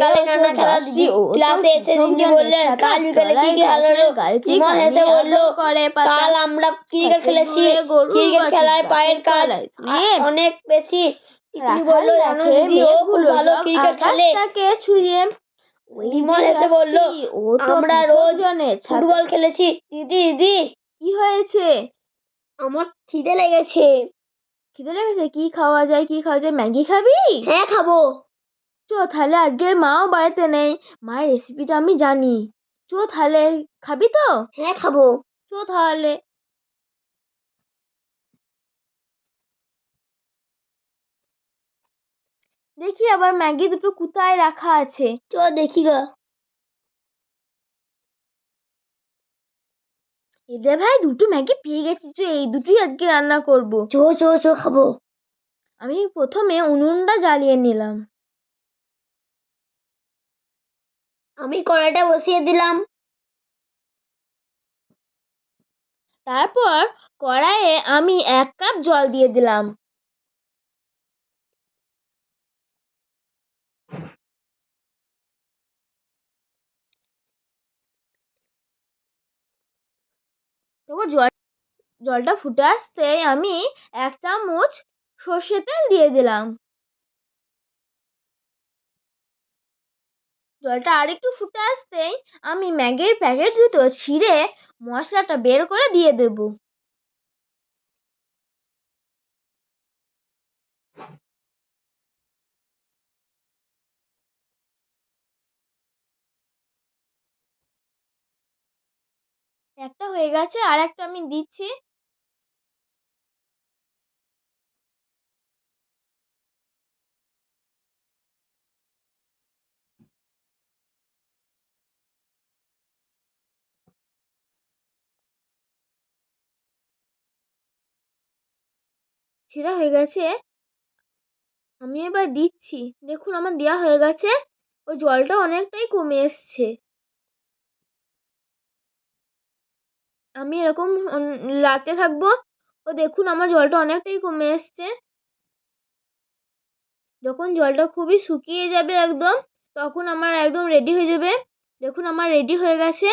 সকালে নানা খেলা দিদি ক্লাসে এসে দিদি বললেন কাল বিকালে কি কি খেলা হলো? ইমন হেসে বলল কাল আমরা ক্রিকেট খেলেছি ক্রিকেট খেলায় পায়ের কাজ অনেক বেশি। বলল জানো দিদি ও খুব ভালো ক্রিকেট খেলে। ছুঁয়ে বিমল এসে বলল, আমরা রোজ ফুটবল খেলেছি। দিদি দিদি কি হয়েছে? আমার খিদে লেগেছে। খিদে লেগেছে? কি খাওয়া যায় কি খাওয়া যায়? ম্যাগি খাবি? হ্যাঁ খাব। চো তাহলে আজকে মাও বাড়িতে নেই। মায়ের রেসিপিটা আমি জানি। চো তাহলে খাবি তো? হ্যাঁ খাব। চো তাহলে। দেখি আবার ম্যাগি দুটো কোথায় রাখা আছে। চ দেখি গা। এদের ভাই দুটো ম্যাগি পেয়ে গেছি চো এই দুটোই আজকে রান্না করব। চো চো চো খাব। আমি প্রথমে উনুনটা জ্বালিয়ে নিলাম। আমি কড়াইটা বসিয়ে দিলাম। তারপর কড়াইয়ে আমি এক কাপ জল দিয়ে দিলাম। তারপর জল, জলটা ফুটে আসতে আমি এক চামচ সর্ষে তেল দিয়ে দিলাম। জলটা আরেকটু ফুটে আসতেই আমি ম্যাগির প্যাকেট দুটো ছিঁড়ে মশলাটা বের করে দিয়ে দেব। একটা হয়ে গেছে আর একটা আমি দিচ্ছি। ছেঁড়া হয়ে গেছে। আমি এবার দিচ্ছি। দেখুন আমার দেওয়া হয়ে গেছে। ওই জলটা অনেকটাই কমে এসছে। আমি এরকম লাড়তে থাকব। ও দেখুন আমার জলটা অনেকটাই কমে এসছে। যখন জলটা খুবই শুকিয়ে যাবে একদম, তখন আমার একদম রেডি হয়ে যাবে। দেখুন আমার রেডি হয়ে গেছে।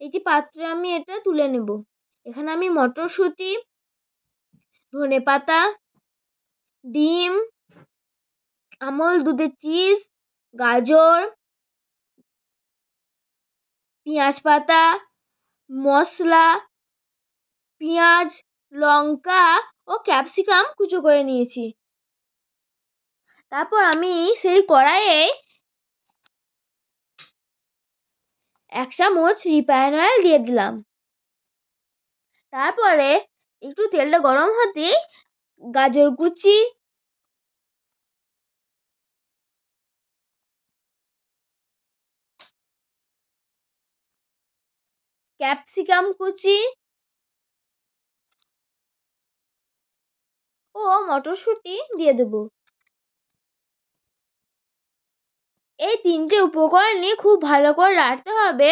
যে পাত্রে আমি এটা তুলে নেব। এখানে আমি মটরশুঁটি ধনে পাতা, ডিম, আমল, দুধের চিজ, গাজর, পেঁয়াজ পাতা মশলা পেঁয়াজ, লঙ্কা ও ক্যাপসিকাম কুচো করে নিয়েছি। তারপর আমি সেই কড়াইয়ে এক চামচ রিফাইন অয়েল দিয়ে দিলাম। তারপরে একটু তেলটা গরম হতেই গাজর কুচি ক্যাপসিকাম কুচি ও মটরশুঁটি দিয়ে দেব। এই তিনটে উপকরণই খুব ভালো করে রাখতে হবে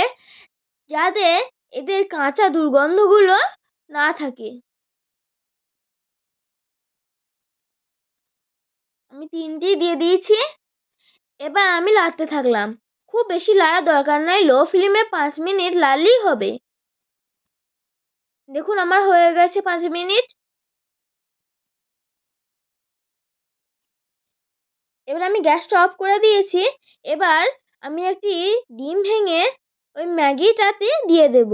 যাতে এদের কাঁচা দুর্গন্ধগুলো না থাকে। আমি তিনটেই দিয়ে দিয়েছি। এবার আমি লাড়তে থাকলাম। খুব বেশি লাড়ার দরকার নাই, লো ফ্লেমে পাঁচ মিনিট লাড়লেই হবে। দেখুন আমার হয়ে গেছে পাঁচ মিনিট। এবার আমি গ্যাসটা অফ করে দিয়েছি। এবার আমি একটি ডিম ভেঙে ওই ম্যাগিটাতে দিয়ে দেব।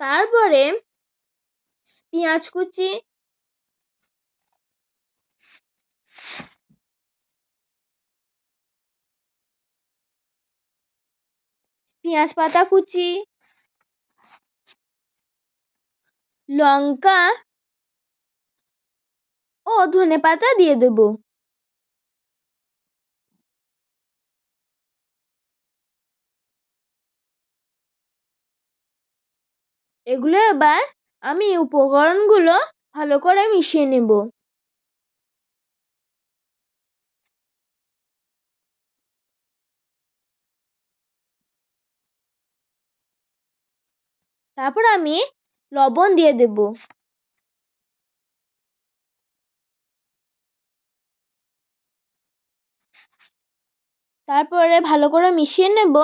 তারপরে পেঁয়াজ কুচি পেঁয়াজ পাতা কুচি লঙ্কা ও ধনে পাতা দিয়ে দেব। এগুলো এবার আমি উপকরণগুলো ভালো করে মিশিয়ে নেব। তারপর আমি লবণ দিয়ে দেব। তারপরে ভালো করে মিশিয়ে নেব।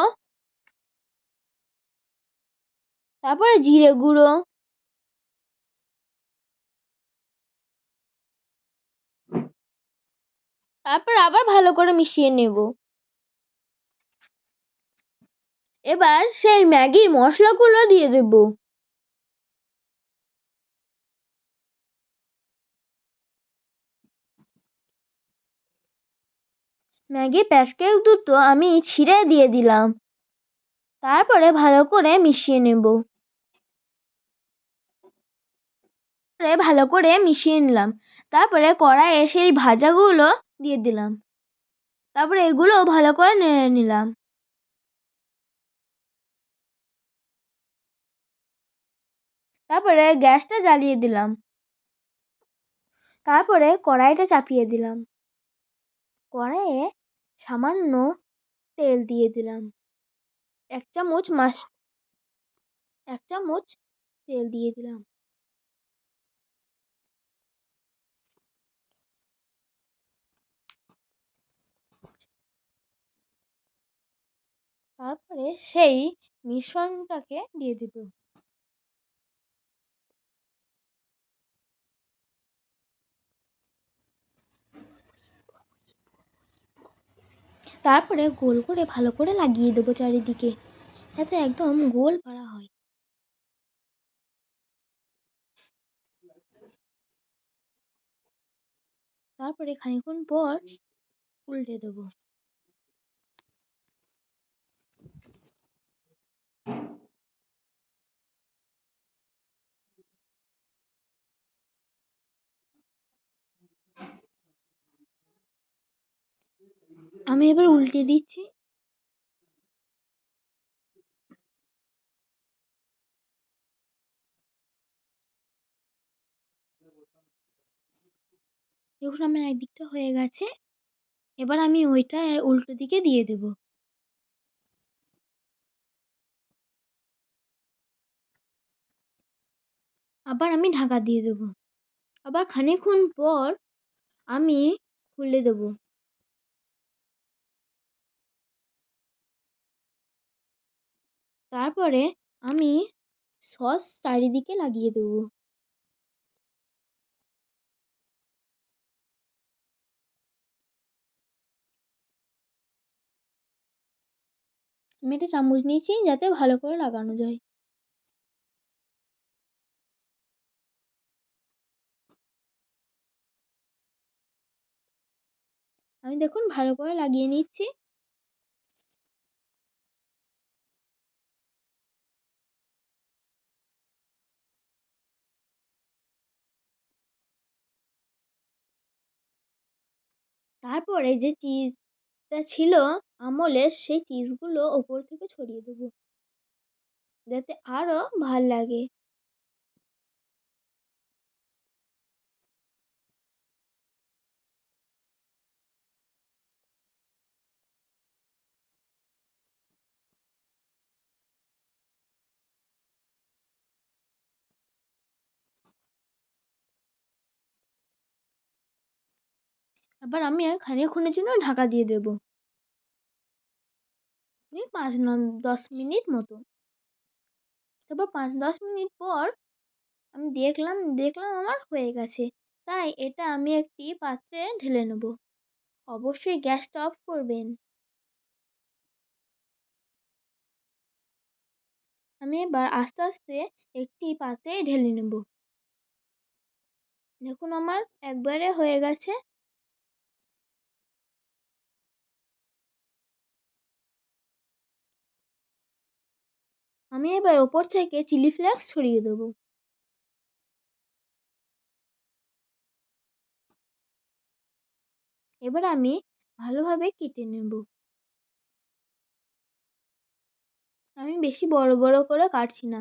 তারপরে জিরে গুঁড়ো। তারপর আবার ভালো করে মিশিয়ে নেব। এবার সেই ম্যাগির মশলাগুলো দিয়ে দেব। ম্যাগির প্যাকেট দুটো আমি ছিঁড়ে দিয়ে দিলাম। তারপরে ভালো করে মিশিয়ে নেব। ভালো করে মিশিয়ে নিলাম। তারপরে কড়াইয়ে সেই ভাজাগুলো দিয়ে দিলাম। তারপরে এগুলো ভালো করে নেড়ে নিলাম। তারপরে গ্যাসটা জ্বালিয়ে দিলাম। তারপরে কড়াইটা চাপিয়ে দিলাম। কড়াইয়ে সামান্য তেল দিয়ে দিলাম। এক চামচ মাস এক চামচ তেল দিয়ে দিলাম। তারপরে সেই মিশ্রণটাকে দিয়ে দেব। তারপরে গোল করে ভালো করে লাগিয়ে দেবো চারিদিকে, যাতে একদম গোল করা হয়। তারপরে খানিক্ষণ পর উল্টে দেবো। আমি এবার উল্টে দিচ্ছি। দেখুন, আমার একদিকটা হয়ে গেছে। এবার আমি ওইটা উল্টো দিকে দিয়ে দেব। আবার আমি ঢাকা দিয়ে দেব। আবার খানিক্ষণ পর আমি খুলে দেব। তারপরে আমি সস চারিদিকে লাগিয়ে দেবো। আমি একটা চামচ নিয়েছি যাতে ভালো করে লাগানো যায়। আমি দেখুন ভালো করে লাগিয়ে নিচ্ছি। তারপরে যে চিজটা ছিল আমলের সেই চিজগুলো ওপর থেকে ছড়িয়ে দেবো। যাতে আরও ভালো লাগে। আবার আমি খানিকক্ষণের জন্য ঢাকা দিয়ে দেবো। পাঁচ দশ মিনিট মতো। তারপর পাঁচ, দশ মিনিট পর আমি দেখলাম দেখলাম আমার হয়ে গেছে। তাই এটা আমি একটি পাত্রে ঢেলে নেব। অবশ্যই গ্যাসটা অফ করবেন। আমি এবার আস্তে আস্তে একটি পাত্রে ঢেলে নেব। দেখুন আমার একবারে হয়ে গেছে। আমি এবার ওপর থেকে চিলি ফ্লেক্স ছড়িয়ে দেবো। এবার আমি ভালোভাবে কেটে নেব। আমি বেশি বড় বড় করে কাটছি না।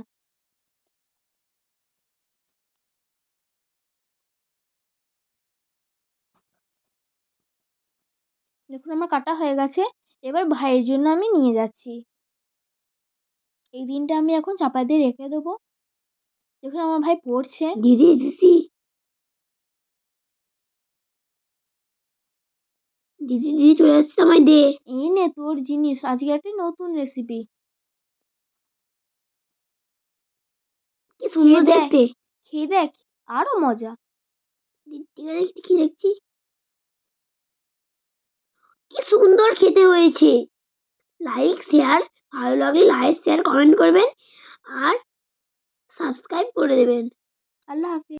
দেখুন, আমার কাটা হয়ে গেছে। এবার ভাইয়ের জন্য আমি নিয়ে যাচ্ছি। এই দিনটা আমি এখন চাপা দিয়ে রেখে দেবো। দেখুন আমার ভাই পড়ছে। দিদি দিদি। দিদি দিদি চলে আসছে আমায় দে। এই নে তোর জিনিস আজকে একটা নতুন রেসিপি কি সুন্দর খেয়ে দেখ। দেখতে খেয়ে দেখ আরও মজা। দিদি ঠিক আছে কি দেখছি। কি সুন্দর খেতে হয়েছে। লাইক শেয়ার ভালো লাগলে লাইক শেয়ার কমেন্ট করবেন আর সাবস্ক্রাইব করে দেবেন। আল্লাহ হাফিজ।